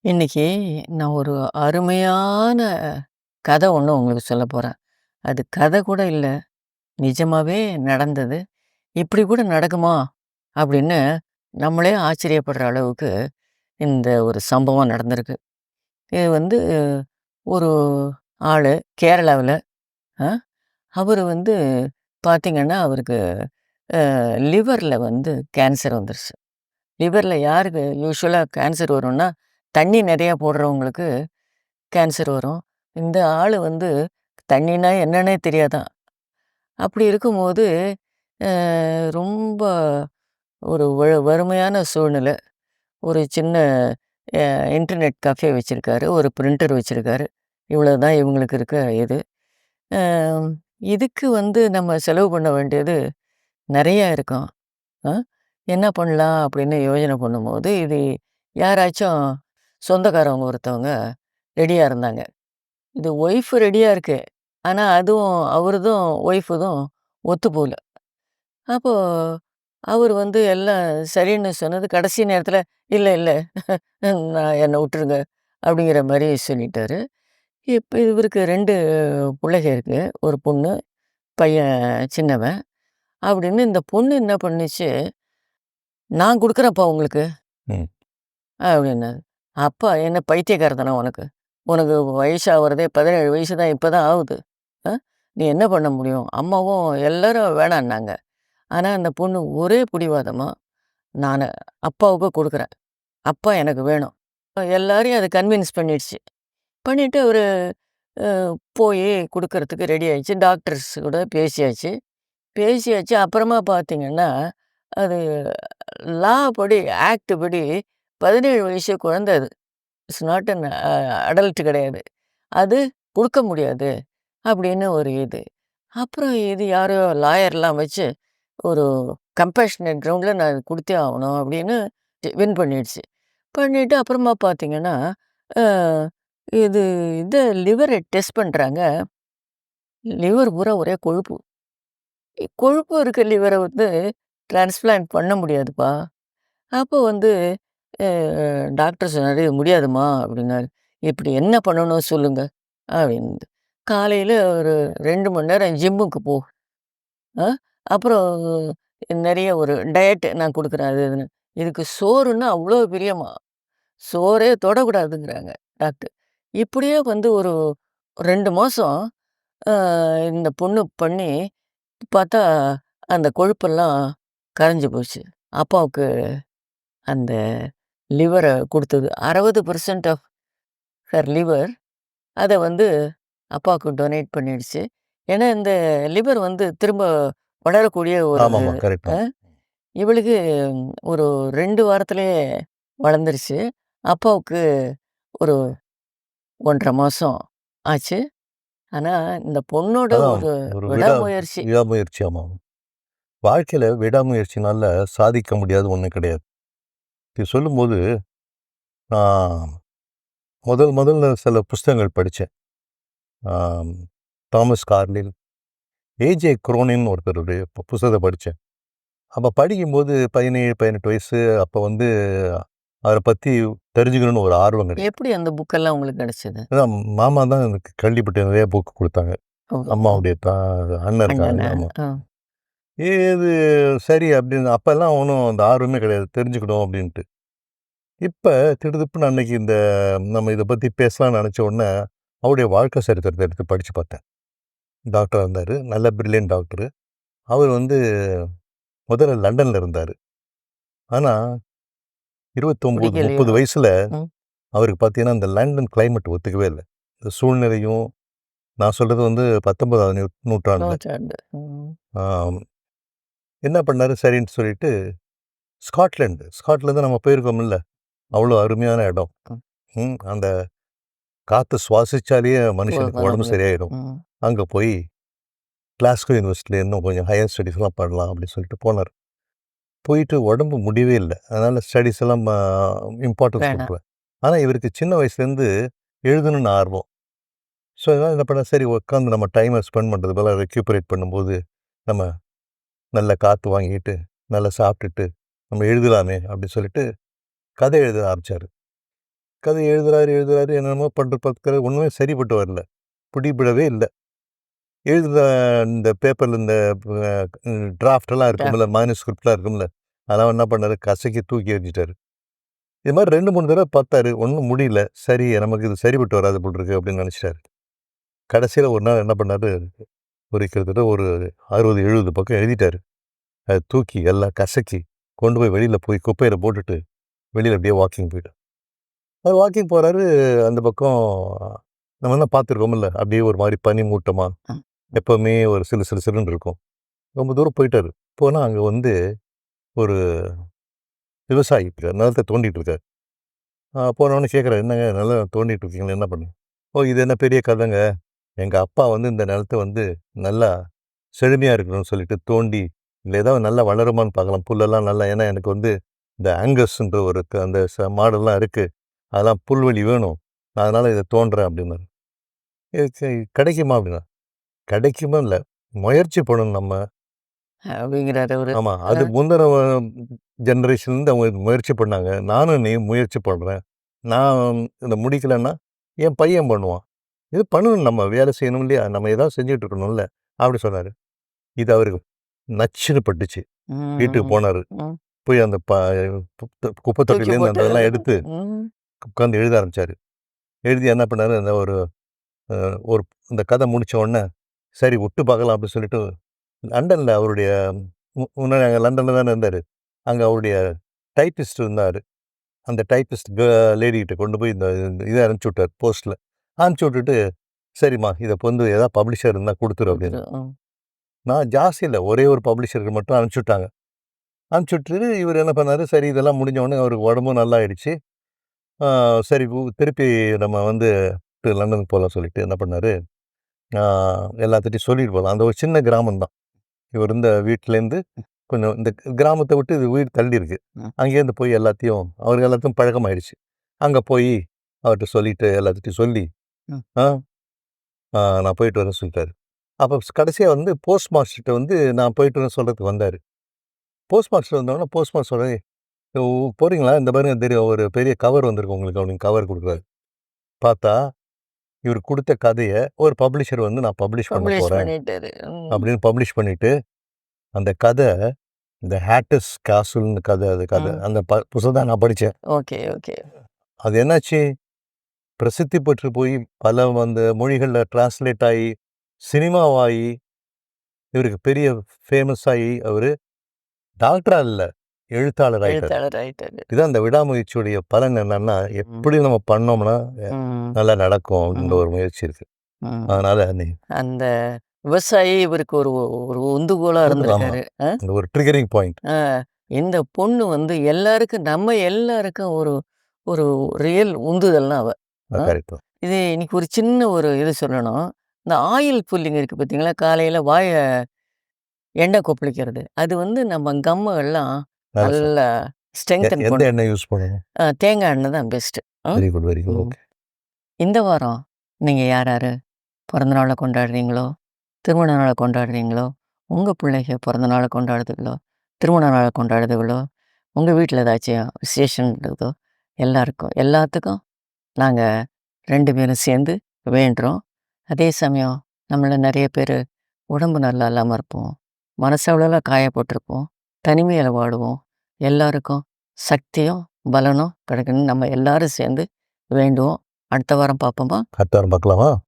இன்னைக்கு நான் ஒரு அருமையான கதை ஒண்ணு உங்களுக்கு சொல்லப் போறேன். அது கதை கூட இல்ல. நிஜமாவே நடந்தது. இப்படி கூட நடக்குமா? அப்படின்னு நம்மளே ஆச்சரியப்படுற அளவுக்கு இந்த ஒரு சம்பவம் நடந்திருக்கு. இது வந்து ஒரு ஆளு கேரளாவுல அவர் அவரு வந்து பார்த்தீங்கன்னா, அவருக்கு லிவரில் வந்து கேன்சர் வந்துருச்சு. லிவரில் யாருக்கு யூஸ்வலாக கேன்சர் வரும்னா, தண்ணி நிறையா போடுறவங்களுக்கு கேன்சர் வரும். இந்த ஆள் வந்து தண்ணின்னா என்னன்னே தெரியாதான் அப்படி இருக்கும்போது, ரொம்ப ஒரு வறுமையான சூழ்நிலை. ஒரு சின்ன இன்டர்நெட் கஃபே வச்சுருக்காரு ஒரு பிரிண்டர் வச்சுருக்காரு இவ்வளோ தான் இவங்களுக்கு இருக்க இது. இதுக்கு வந்து நம்ம செலவு பண்ண வேண்டியது நிறையா இருக்கும். என்ன பண்ணலாம் அப்படின்னு யோசனை பண்ணும்போது, இது யாராச்சும் சொந்தக்காரவங்க ஒருத்தவங்க ரெடியாக இருந்தாங்க. இது ஒய்ஃப் ரெடியாக இருக்கு. ஆனா அதுவும் அவருதும் ஒய்ஃபுதும் ஒத்து போகல அப்போது அவர் வந்து எல்லாம் சரின்னு சொன்னது, கடைசி நேரத்தில் இல்லை இல்லை நான் என்னை விட்டுருங்க அப்படிங்கிற மாதிரி சொல்லிட்டாரு. இப்போ இவருக்கு 2 புள்ளைக இருக்குது ஒரு பொண்ணு, பையன் சின்னவன். அப்படின்னு இந்த பொண்ணு என்ன பண்ணுச்சு, "நான் குடுக்குறேன்ப்பா உங்களுக்கு" ம். அப்படின்னாரு. அப்பா என்ன பைத்தியக்காரத்தனா உனக்கு? உனக்கு வயசாவறதே 17 வயசு தான் இப்ப தான் ஆகுது. நீ என்ன பண்ண முடியும்? அம்மாவும் எல்லாரும் வேணான்னாங்க. ஆனா அந்த பொண்ணு ஒரே பிடிவாதமா, "நானு அப்பாவுக்கு குடுக்குறேன். அப்பா எனக்கு வேணும்." எல்லாரையும் அது கன்வின்ஸ் பண்ணிடுச்சு. பண்ணிட்டு அவரு போயி குடுக்கறதுக்கு ரெடி ஆயிடுச்சு. டாக்டர்ஸ் கூட பேசியாச்சு. பேசியாச்சு. அப்புறமா பார்த்தீங்கன்னா, அது லா படி, ஆக்ட் படி 17 வயசு குழந்தை அது. இட்ஸ் நாட் அன் அடல்ட் கிடையாது. அது கொடுக்க முடியாது. அப்படின்னு ஒரு இது. அப்புறம் இது யாரோ லாயர்லாம் வச்சு, ஒரு கம்பேஷனட் கிரவுண்டில் நான் கொடுத்தே ஆகணும் அப்படின்னு வின் பண்ணிடுச்சு. பண்ணிவிட்டு அப்புறமா பார்த்தீங்கன்னா, இது இதை லிவரை டெஸ்ட் பண்ணுறாங்க லிவர் பூரா ஒரே கொழுப்பு. கொழுப்பு இருக்க லிவரை வந்து டிரான்ஸ்பிளான்ட் பண்ண முடியாதுப்பா. அப்போ வந்து டாக்டர் டாக்டர் இது "முடியாதும்மா" அப்படின்னாரு. "இப்படி என்ன பண்ணணும் சொல்லுங்க" அப்படின்னு காலையில ஒரு ரெண்டு மணி நேரம் ஜிம்முக்கு போ. அப்புறம் நிறைய ஒரு டயட் நான் கொடுக்குறேன் அது இதுன்னு. இதுக்கு சோறுன்னா அவ்வளோ பிரியமா. சோறே தொடக்கூடாதுங்கிறாங்க டாக்டர். இப்படியே வந்து ஒரு ரெண்டு மாசம் இந்த பொண்ணு பண்ணி பார்த்தா, அந்த கொழுப்பெல்லாம் கரைஞ்சு போச்சு. அப்பாவுக்கு அந்த லிவர குடுத்தது. 60% ஆஃப் ஹர் லிவர் அத வந்து அப்பாவுக்கு டொனேட் பண்ணிடுச்சு. ஏன்னா இந்த லிவர் வந்து திரும்ப வளரக்கூடிய ஒரு. இவளுக்கு ஒரு 2 வாரத்திலேயே வளர்ந்துருச்சு. அப்பாவுக்கு ஒரு 1 1/2 மாசம் ஆச்சு. ஆனா இந்த பொண்ணோட அதான் ஒரு ஒரு விடா விடாமுயற்சி. விடாமுயற்சி ஆமா. வாழ்க்கையில விடாமுயற்சினால சாதிக்க முடியாத ஒண்ணும் கிடையாது. இது சொல்லும்போது, நான் முதல் முதல்ல சில புஸ்தகங்கள். ஆம், தாமஸ் கார்லில், ஏஜே குரோனின் ஒருத்தருடைய பு புஸ்தகத்த படிச்சேன். அப்ப படிக்கும்போது 17, 18 வயசு. அப்ப வந்து அவர பத்தி தெரிஞ்சுக்கணும்னு ஒரு ஆர்வம் கிடையாது. எப்படி அந்த புக்கெல்லாம் உங்களுக்கு கிடைச்சது? அதான் மாமா தான் எனக்கு கள்ளிப்பட்டி நிறைய புக் குடுத்தாங்க. அம்மாவுடைய தா அண்ணன் இருக்காங்க. ஆமா. இது சரி அப்படின்னு அப்பல்லாம் ஒண்ணும் அந்த ஆர்வமே கிடையாது. தெரிஞ்சுக்கணும் அப்படின்ட்டு. இப்ப திடுதிப்புன்னு அன்னைக்கு இந்த நம்ம இத பத்தி பேசலாம்னு நெனச்ச உடனே, அவருடைய வாழ்க்கை சரித்திரத்த எடுத்து படிச்சு பார்த்தேன். டாக்டரா இருந்தாரு. நல்ல பிரில்லியன்ட் டாக்டரு. அவர் வந்து முதல்ல லண்டன்ல இருந்தாரு. ஆனா 29, பிடிக்கலையோ? 30 வயசுல. அவருக்கு பார்த்தீங்கன்னா, இந்த லண்டன் கிளைமேட் ஒத்துக்கவே இல்ல. இந்த சூழ்நிலையும் நான் சொல்றது வந்து 19ஆவது நூ நூற்றாண்டுல. நூற்றாண்டு. என்ன பண்ணாரு சரின்னு சொல்லிட்டு, ஸ்காட்லாந்து ஸ்காட்லாந்து நம்ம போயிருக்கோம்ல. அவ்வளோ அருமையான இடம். அந்த காத்து சுவாசிச்சாலேயே மனுஷனுக்கு உடம்பு. சரியாயிடும். அங்க போய் கிளாஸ்கோ யூனிவர்சிட்டில இன்னும் கொஞ்சம் ஹையர் ஸ்டடீஸ்லாம் பண்ணலாம் அப்படின்னு சொல்லிட்டு போனாரு. போயிட்டு உடம்பு முடியவே இல்ல. அதனால ஸ்டடீஸ் எல்லாம் இம்பார்ட்டன்ஸ் வேணாம். குடுக்கல. ஆனா இவருக்கு சின்ன வயசுலேருந்து எழுதணும்னு ஆர்வம். ஸோ அதனால என்ன பண்ணாரு, சரி உட்காந்து நம்ம டைம ஸ்பெண்ட் பண்றதுக்கு பதிலா ரெக்யூப்பரேட் பண்ணும்போது, நம்ம நல்ல காற்று வாங்கிட்டு நல்லா சாப்பிட்டுட்டு நம்ம எழுதலாமே அப்படின்னு சொல்லிட்டு கதை எழுத ஆரம்பிச்சாரு கதை எழுதுறாரு எழுதுறாரு என்னென்னமோ பண்ணுற பார்க்குற ஒன்றுமே சரிப்பட்டு வரல பிடிபடவே இல்லை எழுதுற இந்த பேப்பரில் இந்த டிராஃப்டெல்லாம் இருக்கும்ல மேனுஸ்கிரிப்ட்லாம் இருக்கும்ல அதெல்லாம் என்ன பண்ணாரு? கசக்கி தூக்கி எறிஞ்சிட்டாரு. இது மாதிரி ரெண்டு மூணு தடவை பார்த்தாரு. ஒன்றும் முடியல. சரி நமக்கு இது சரிப்பட்டு வராது போல் இருக்கு அப்படின்னு நினச்சிட்டாரு. கடைசியில் ஒரு நாள் என்ன பண்ணாரு? ஒரு கிட்டத்தட்ட ஒரு அறுபது எழுபது பக்கம் எழுதிட்டாரு. அதை தூக்கி எல்லாம் கசக்கி கொண்டு போய் வெளியில் போய் குப்பையில் போட்டுட்டு வெளியில் அப்படியே வாக்கிங் போயிட்டார் அவர் வாக்கிங் போகிறாரு அந்த பக்கம் நம்ம என்ன பார்த்துருக்கோம்ல அப்படியே ஒரு மாதிரி பனி மூட்டமாக. எப்போவுமே ஒரு சிறு சிறு சிறுன்னு இருக்கும். ரொம்ப தூரம் போயிட்டாரு. போனால் அங்கே வந்து ஒரு விவசாயி இருக்கார். நிலத்தை தோண்டிகிட்டு இருக்கார். போனவொடனே கேட்குறாரு என்னங்க நிலம் தோண்டிட்டு இருக்கீங்களா? என்ன பண்ணு? ஓ இது என்ன பெரிய கதைங்க. எங்கள் அப்பா வந்து இந்த நிலத்தை வந்து நல்லா செழுமையாக இருக்கணும்னு சொல்லிட்டு தோண்டி இல்லை ஏதாவது நல்லா வளருமான்னு பார்க்கலாம். புல்லெல்லாம் நல்லா ஏன்னா எனக்கு வந்து இந்த ஆங்கஸ்ன்ற ஒரு அந்த ச- மாடெல்லாம் இருக்குது அதெல்லாம் புல்வெளி வேணும். நான் அதனால் இதை தோன்றேன் அப்படின்னாரு. சரி, கிடைக்குமா? அப்படின்னா கிடைக்குமா இல்லை? முயற்சி பண்ணணும் நம்ம. அப்படிங்கிறாரு அவரு. ஆமாம் அது முந்தின ஜென்ரேஷன்லேருந்து அவங்க இது முயற்சி பண்ணாங்க. நானும் நீ முயற்சி பண்ணுறேன் நான் இதை முடிக்கலைன்னா என் பையன் பண்ணுவான். இது பண்ணணும். நம்ம வேலை செய்யணும் இல்லையா? நம்ம ஏதாவது செஞ்சுட்டு இருக்கணும்ல அப்படி சொன்னார். இது அவருக்கு நச்சுன்னு பட்டுச்சு. வீட்டுக்கு ம், போனார். ம். போய் அந்த ப குப்பை தூக்கி தொட்டிலேருந்து அந்த போட்டு இதெல்லாம் எடுத்து ம், உட்காந்து எழுத ஆரம்பிச்சாரு. எழுதி என்ன பண்ணாரு? அந்த ஒரு ஒரு இந்த கதை முடிச்ச உடனே சரி விட்டு பார்க்கலாம் அப்படின்னு சொல்லிட்டு லண்டனில் அவருடைய முன்னாடி அங்கே லண்டனில் தானே இருந்தார். அங்கே அவருடைய டைப்பிஸ்ட் இருந்தார். அந்த டைப்பிஸ்ட் லேடிகிட்ட கொண்டு போய் இந்த இதை அனுப்பிச்சி விட்டார் போஸ்ட்டில் அனுப்பிச்சி விட்டுட்டு சரிம்மா இதை வந்து ஏதாவது பப்ளிஷர் இருந்தால் கொடுத்துரு அப்படின்னு. நான் ஜாஸ்தி இல்லை ஒரே ஒரு பப்ளிஷருக்கு மட்டும் அனுப்பிச்சி விட்டாங்க. அனுப்பிச்சி விட்டுட்டு இவர் என்ன பண்ணாரு சரி இதெல்லாம் முடிஞ்ச உடனே அவருக்கு உடம்பும் நல்லா ஆயிடுச்சு சரி திருப்பி நம்ம வந்து லண்டனுக்கு போகலாம் சொல்லிட்டு என்ன பண்ணாரு எல்லாத்துட்டையும் சொல்லிட்டு போகலாம் அந்த ஒரு சின்ன கிராமம் தான் இவர் இருந்த வீட்டிலேருந்து கொஞ்சம் இந்த கிராமத்தை விட்டு இது வீடு தள்ளி இருக்கு ம். அங்கேருந்து போய் எல்லாத்தையும் அவருக்கு எல்லாத்தையும் பழக்கமாயிடுச்சு. அங்கே போய் அவர்கிட்ட சொல்லிட்டு எல்லாத்துட்டையும் சொல்லி நான் போயிட்டு வரேன் சொல்லிட்டாரு. அப்போ கடைசியாக வந்து போஸ்ட் மாஸ்டர்கிட்ட வந்து நான் போயிட்டு வரேன் சொல்கிறதுக்கு வந்தார். போஸ்ட் மாஸ்டர் வந்தோடனே போஸ்ட் மாஸ்டர் சொல்கிறேன் போகிறீங்களா இந்த பாருங்க தெரியும் ஒரு பெரிய கவர் வந்திருக்கு உங்களுக்கு அப்படின்னு கவர் கொடுக்குறாரு. பார்த்தா இவர் கொடுத்த கதையை ஒரு பப்ளிஷர் வந்து நான் பப்ளிஷ் பண்ண போகிறேன். அப்படின்னு பப்ளிஷ் பண்ணிட்டு அந்த கதை இந்த ஹேட்டஸ் காசுல்னு கதை அது கதை. அந்த ப புத்தகம் நான் படித்தேன் ஓகே ஓகே. அது என்னாச்சு? பிரசித்தி பெற்று போய் பல அந்த மொழிகளில் டிரான்ஸ்லேட் ஆகி சினிமாவாகி இவருக்கு பெரிய ஃபேமஸ் ஆகி அவர் டாக்டரா இல்லை. எழுத்தாளர் எழுத்தாளர் ஆயிட்டாரு. இதான் அந்த விடாமுயற்சியுடைய பலன் என்னன்னா எப்படி நம்ம பண்ணோம்னா நல்லா நடக்கும் அப்படின்ற ம். ஒரு முயற்சி இருக்கு. அதனால அந்த விவசாயி இவருக்கு ஒரு ஒரு உந்துகோலா. இருந்திருக்காரு. ஒரு ட்ரிகரிங் பாயிண்ட் இந்த பொண்ணு வந்து எல்லாருக்கும் நம்ம எல்லாருக்கும் ஒரு ஒரு ரியல் உந்துதல்னா அவ. இது இன்னைக்கு ஒரு சின்ன ஒரு இது சொல்லணும். இந்த ஆயில் புல்லிங் இருக்கு பார்த்தீங்களா காலையில் வாயை எண்ணெய் கொப்பளிக்கிறது. அது வந்து நம்ம கம்முகள்லாம் நல்ல ஸ்ட்ரெங்தன் எந்த எண்ணெய் யூஸ் பண்ணணும்? தேங்காய் எண்ணெய் தான் best. Very good very good. Okay. இந்த வாரம் நீங்கள் யார் யார்? பிறந்த நாளை கொண்டாடுறீங்களோ? திருமண நாளை கொண்டாடுறீங்களோ? உங்கள் பிள்ளைங்க பிறந்த நாளை கொண்டாடுதுகளோ? திருமண நாளை கொண்டாடுதுகளோ? உங்கள் வீட்டில் ஏதாச்சும் விசேஷம் இருக்குதோ எல்லாருக்கும் எல்லாத்துக்கும் நாங்கள் ரெண்டு பேரும் சேர்ந்து வேண்டுறோம். அதே சமயம் நம்மள நிறைய பேர் உடம்பு நல்லா இல்லாமல் இருப்போம். மனசளவில் காயப்பட்டிருப்போம். தனிமையில் வாடுவோம். எல்லாருக்கும் சக்தியும் பலனும் கிடைக்கணும்னு நம்ம எல்லாரும் சேர்ந்து வேண்டுவோம். அடுத்த வாரம் பார்ப்போமா? அடுத்த வாரம் பார்க்கலாமா?